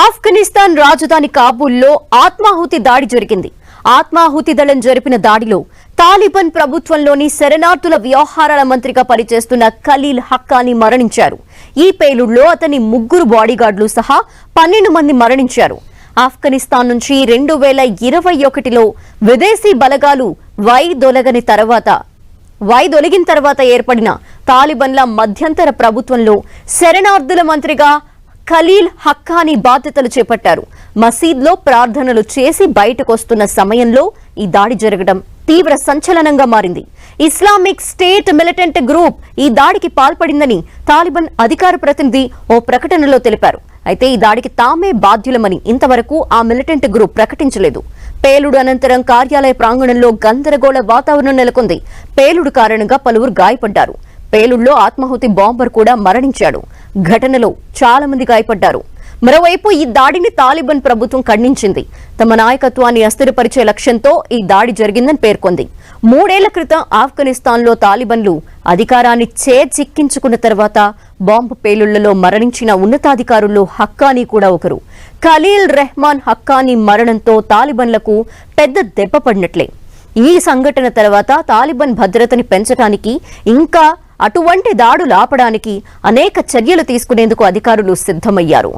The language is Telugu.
ఆఫ్ఘనిస్తాన్ రాజధాని కాబూల్లో ఆత్మాహుతి దాడి జరిగింది. ఆత్మాహుతి దళం జరిపిన దాడిలో తాలిబాన్ ప్రభుత్వంలోని శరణార్థుల వ్యవహారాల మంత్రిగా పనిచేస్తున్న ఖలీల్ హక్కాని మరణించారు. ఈ పేలుడులో అతని ముగ్గురు బాడీగార్డులు సహా పన్నెండు మంది మరణించారు. ఆఫ్ఘనిస్తాన్ నుంచి రెండు వేల ఇరవై ఒకటిలో విదేశీ బలగాలు వైదొలగని తర్వాత వైదొలిగిన తర్వాత ఏర్పడిన తాలిబన్ల మధ్యంతర ప్రభుత్వంలో శరణార్థుల మంత్రిగా ఖలీల్ హక్కానీ బాధ్యతలు చేపట్టారు. మసీద్లో ప్రార్థనలు చేసి బయటకొస్తున్న సమయంలో ఈ దాడి జరగడం తీవ్ర సంచలనంగా మారింది. ఇస్లామిక్ స్టేట్ మిలిటెంట్ గ్రూప్ ఈ దాడికి పాల్పడిందని తాలిబాన్ అధికార ప్రతినిధి ఓ ప్రకటనలో తెలిపారు. అయితే ఈ దాడికి తామే బాధ్యులమని ఇంతవరకు ఆ మిలిటెంట్ గ్రూప్ ప్రకటించలేదు. పేలుడు అనంతరం కార్యాలయ ప్రాంగణంలో గందరగోళ వాతావరణం నెలకొంది. పేలుడు కారణంగా పలువురు గాయపడ్డారు. పేలుడులో ఆత్మాహుతి బాంబర్ కూడా మరణించాడు. ఘటనలో చాలా మంది గాయపడ్డారు. మరోవైపు ఈ దాడిని తాలిబాన్ ప్రభుత్వం ఖండించింది. తమ నాయకత్వాన్ని అస్థిరపరిచే లక్ష్యంతో ఈ దాడి జరిగిందని పేర్కొంది. మూడేళ్ళ క్రితం ఆఫ్ఘనిస్తాన్లో తాలిబన్లు అధికారాన్ని చేజిక్కించుకున్న తర్వాత బాంబు పేలుళ్ళలో మరణించిన ఉన్నతాధికారుల్లో హక్కానీ కూడా ఒకరు. ఖలీల్ రెహమాన్ హక్కానీ మరణంతో తాలిబన్లకు పెద్ద దెబ్బ పడినట్లే. ఈ సంఘటన తర్వాత తాలిబాన్ భద్రతని పెంచడానికి ఇంకా అటువంటి దాడులు ఆపడానికి అనేక చర్యలు తీసుకునేందుకు అధికారులు సిద్ధమయ్యారు.